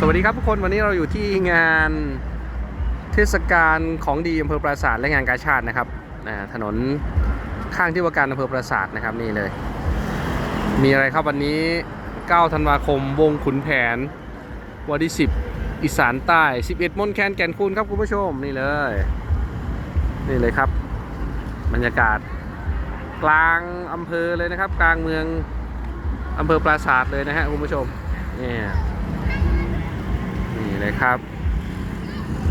สวัสดีครับทุกคนวันนี้เราอยู่ที่งานเทศกาลของดีอำเภอปราสาทและงานกาชาตินะครับถนนข้างที่ว่าการอำเภอปราสาทนะครับนี่เลย มีอะไรครับวันนี้ 9 ธันวาคมวงขุนแผนวันที่ 10 อีสานใต้ 11มนแคนแก่นคูนครับคุณผู้ชมนี่เลย นี่เลยครับ บรรยากาศ กลางอำเภอเลยนะครับ กลางเมืองอำเภอปราสาทเลยนะฮะคุณผู้ชมเนี่ย นี่เลยครับ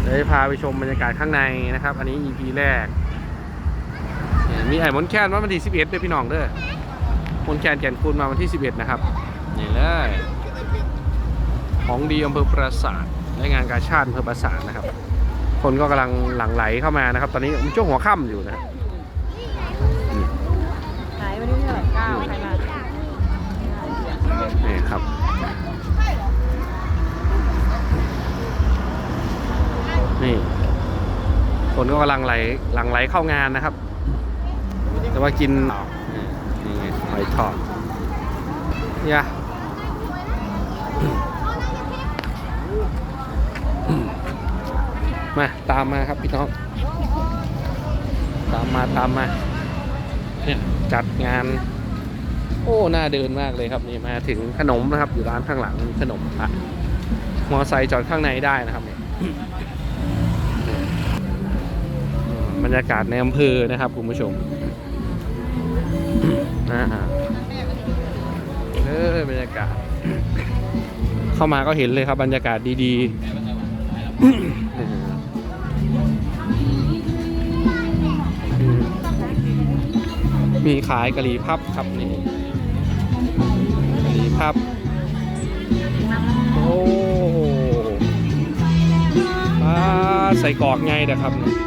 เดี๋ยวพาไปชมบรรยากาศข้างในนะครับ อันนี้ EP แรก มีไอ้มอนแคนว่าวันที่ 11ด้วยพี่น้องเด้อมอนแคนแก่นคูณมาวันที่ 11 นะครับ นี่เลยของดีอำเภอปราสาทและงานกาชาติอำเภอปราสาทนะครับ คนก็กำลังหลั่งไหลเข้ามานะครับ ตอนนี้มันช่วงหัวค่ำอยู่นะ คนก็กำลังไหลหลังไหลเข้างานนะครับ แต่ว่ากินนี่ไงหอยทอดเนี่ยมาตามมาครับพี่น้อง ตามมาตามมาเนี่ยจัดงาน โอ้น่าเดินมากเลยครับนี่มาถึงขนมนะครับ อยู่ร้านข้างหลังขนมอะมอไซค์จอดข้างในได้นะครับเนี่ย รรยากาศในอำเภอนะครับคุณผู้ชมอ่าเออบรรยากาศ เข้ามาก็เห็นเลยครับบรรยากาศดีๆมีขายกะหรี่พับครับนี่กะหรี่พับ โอ้ใส่กรอกไงเด้อครับเนี่ย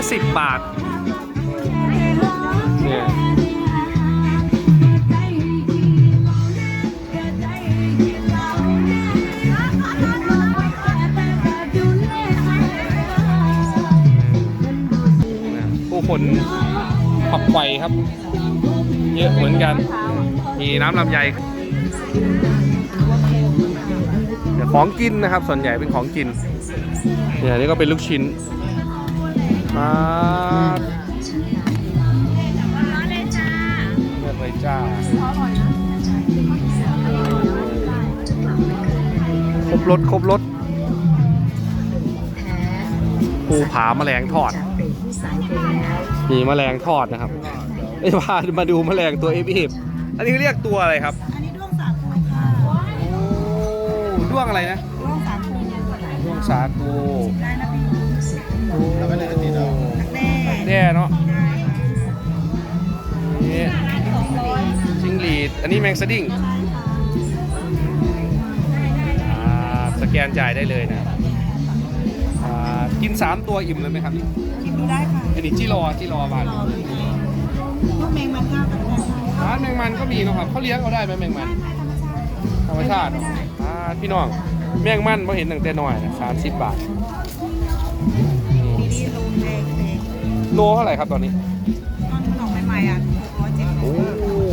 ละสิบบาท เนี่ยผู้คนขับไฟครับ เยอะเหมือนกัน มีน้ำลำไยของกินนะครับ ส่วนใหญ่เป็นของกินเนี่ยนี่ก็เป็นลูกชิ้น มาเลือกเลยจ้าครบรถครบรถภูผาแมลงทอด มีแมลงทอดนะครับไอ้ยพามาดูแมลงตัวเอฟเอฟอันนี้เรียกตัวอะไรครับ อันนี้ด้วงสาคูค่ะโอ้ด้วงอะไรนะด้วงสาคูด้วงสาคู ได้นะพี่โอ้แน่แด่เนาะนี่จิงหรีด อันนี้แมงสดิ้งอ่าสแกนจ่ายได้เลยนะอ่ากิน 3 ตัวอิ่มเลยไหมครับนี่คิดดูได้ค่ะอันนี้จิรอจิรอบานพวกแมงมันข้าวกับแมงมันร้านแมงมันก็มีเนาะครับเขาเลี้ยงเอาได้ไหมแมงมันธรรมชาติอ่าพี่น้อง แมงมันพอเห็นตั้งแต่น้อยนะสามสิบบาท ลเท่าไหร่ครับตอนนี้ตอนออกใหม่ๆอะหกร้อยเจ็ดสิบโอ้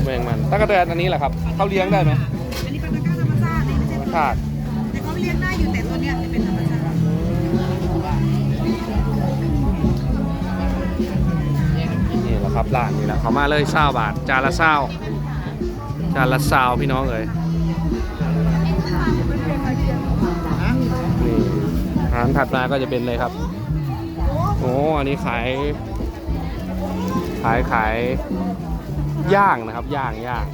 แมงมันตะกะแตนอันนี้แหละครับเขาเลี้ยงได้ไหมอันนี้เป็นตะกร้าธรรมชาตินี่ไม่ธรใช่รมชาติแต่เขาเลี้ยงได้อยู่แต่ตัวเนี้ยจะเป็นธรรมชาตินี่แหละครับร้านนี่แหละเขามาเลยเศร้าบาทจานละเศร้าจานละเศร้าพี่น้องเอ้ยนี่อาหารถัดมาก็จะเป็นเลยครับ โอ้อันนี้ขาย ขายขายย่างนะครับ ย่างย่าง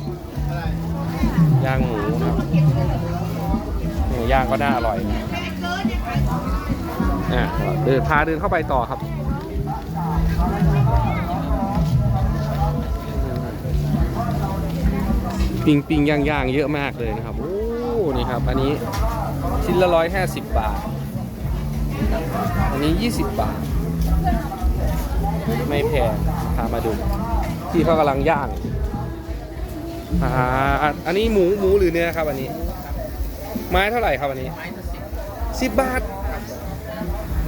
ย่างหมูครับย่างก็น่าอร่อยอะเดินพาเดินเข้าไปต่อครับปิงปิงย่างย่างเยอะมากเลยนะครับ โอ้ นี่ครับ อันนี้ชิ้นละร้อยห้าสิบบาท อันนี้ยี่สิบบาท ไม่แพงามาดูที่เขากำลังย่างอ่าอันนี้หมูหมูหรือเนื้อครับอันนี้ ไม้เท่าไหร่ครับอันนี้สิบบาท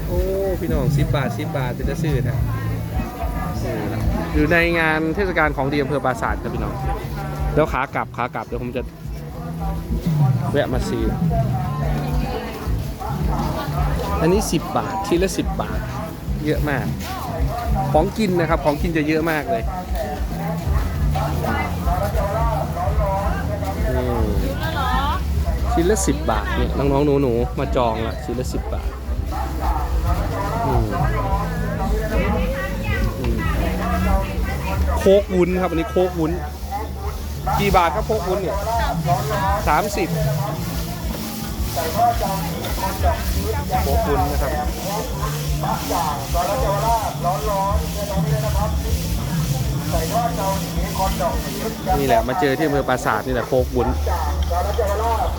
โอ้พี่น้องสิบบาทสิบบาทเป็นจะซื้อนะอยู่ในงานเทศกาลของดีอำเภอปราสาทครับพี่น้องแล้วขากลับขากลับเดี๋ยวผมจะแวะมาซื้ออันนี้ 10 บาทชิ้นละ 10 บาท เยอะมาก ของกินนะครับ ของกินจะเยอะมากเลยชิ้นละ10บบาทเนี่ยน้องๆหนูๆมาจองละชิ้นละ10บบาทโคกวุ้นครับอันนี้โคกวุ้นกี่บาทครับโคกวุ้นเนี่ยสามสิบโคกวุ้นนะครับะจ่างตอนแรกเวลาร้อนๆนะครับนี่แหละมาเจอที่อำเภอปราสาทนี่แหละโคกวุ้น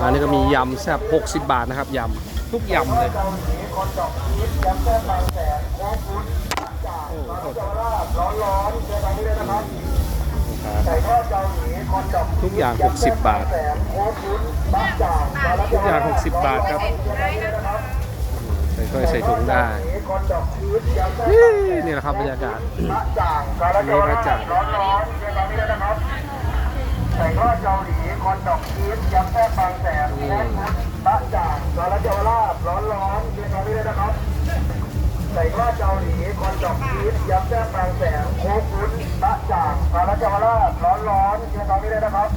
อันนี้ก็มียำแซ่บ60 บาทนะครับยำทุกยำเลยโอ้โหทุกอย่าง 60 บาท ทุกอย่าง 60 บาทครับ ใส่ถ้วยใส่ถุงได้ นี่แหละครับบรรยากาศนี่พระจากใส่ทอเกาหลีคอนดอกชีสยำแซ่บบางแสนแม่พุดบะจ่างสารเจาวราบร้อนร้อนๆเรียนตอนนี้เลยนะครับ ใส่ทอเกาหลีคอนดอกชีสยำแซ่บบางแสนโคกุนบะจ่างสารเจาวราบร้อนร้อนๆเรียนตอนนี้เลยนะครับ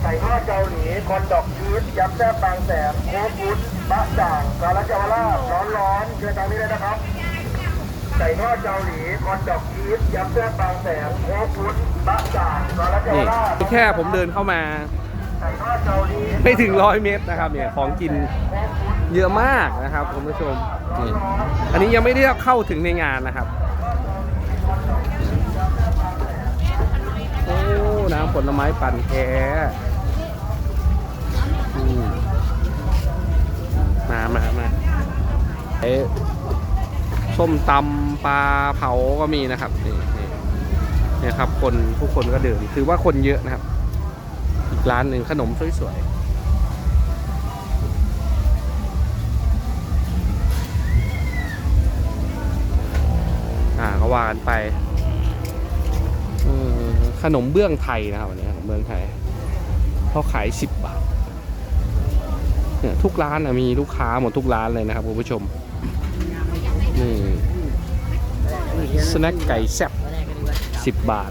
ใส่ทอเกาหลีคอนดอกชีสยำแซ่บบางแสนโคกุน บะจ่างสารเจาวราบร้อนร้อนๆเรียนตอนนี้เลยนะครับใส่ทอดเกาหลีคอนดอกชีสยำแซ่บบางแสนโค้กพุ้นบะจ่างสารเจานี่วราบแค่ผมเดินเข้ามาใส่ทอดเกาหลีไม่ถึงร้อยเมตรนะครับเนี่ยของกินเยอะมากนะครับคุณผู้ชมนี่อันนี้ยังไม่ได้เข้าถึงในงานนะครับโอ้น้ำผลไม้ปั่นแท้ มามามาเอส้มตำปลาเผาก็มีนะครับนี่นี่เนี่ยครับ คนผู้คนก็เดินถือว่าคนเยอะนะครับ อีกร้านหนึ่งขนมสวยๆอ่าก็ว่ากันไปขนมเบื้องไทยนะครับอันนี้ขนมเบื้องไทยเขาขาย10บาท เนี่ยทุกร้านนะมีลูกค้าหมดทุกร้านเลยนะครับคุณผู้ชมนี่สแน็คไก่แซ่บ10บาท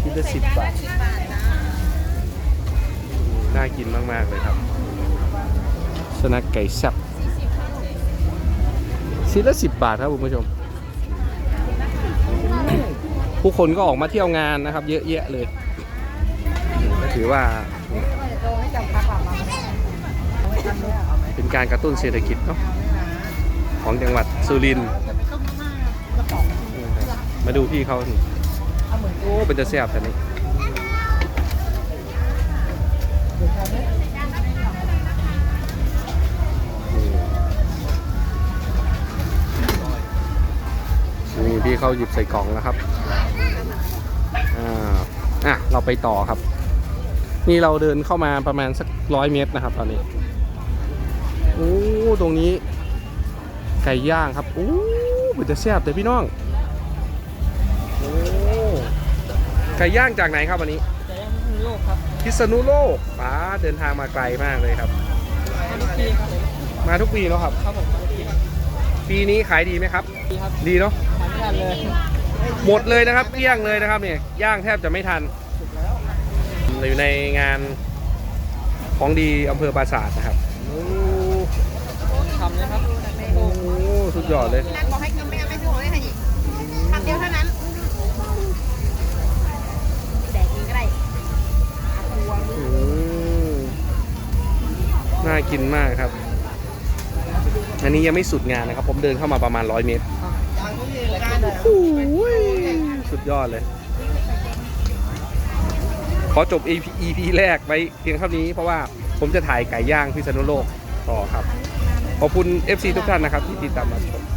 คิดละ10บาทน่ากินมาก ๆ เลยครับสแน็คไก่แซ่บชิ้นละสิบบาทครับคุณผู้ชม ผู้คนก็ออกมาเที่ยวงานนะครับ เยอะแยะเลยก็ถือว่า เป็นการกระตุ้นเศรษฐกิจเนาะของจังหวัดสุรินทร์มาดูพี่เขาสิโอ้เป็นจะแซ่บแต่นี้นี่พี่เขาหยิบใส่กล่องแล้วครับอ่าอะเราไปต่อครับ นี่เราเดินเข้ามาประมาณสักร้อยเมตรนะครับตอนนี้ อ้ตรงนี้ ไก่ย่างครับโอ้มันจะแซ่บแต่พี่น้องโอ้ไก่ย่างจากไหนครับวันนี้จะยังไม่มีโลกครับพิษณุโลกป้าเดินทางมาไกลมากเลยครับ มาทุกปีครับผมมาทุกปีแล้วครับ ครับผมมาทุกปีปีนี้ขายดีไหมครับปีครับดีเนาะทานไม่ทันเลยหมดเลยนะครับเกลี้ยงเลยนะครับเนี่ยย่างแทบจะไม่ทันอยู่ในงานของดีอำเภอปราสาทนะครับโอ้ทำเลยครับโหสุดยอดเลยนักบอกให้กินไม่เอาไม่ถูกเลยค่ะอีกคำเดียวเท่านั้นแดกกินก็ได้อืมน่ากินมากครับ อันนี้ยังไม่สุดงานนะครับ ผมเดินเข้ามาประมาณ100เมตรโอ้ยสุดยอดเลย ขอจบ EP, EP แรกไว้เพียงเท่านี้เพราะว่าผมจะถ่ายไก่ย่างพิษณุโลกต่อครับ ขอบคุณ FC ทุกท่านนะครับที่ติดตามมาชม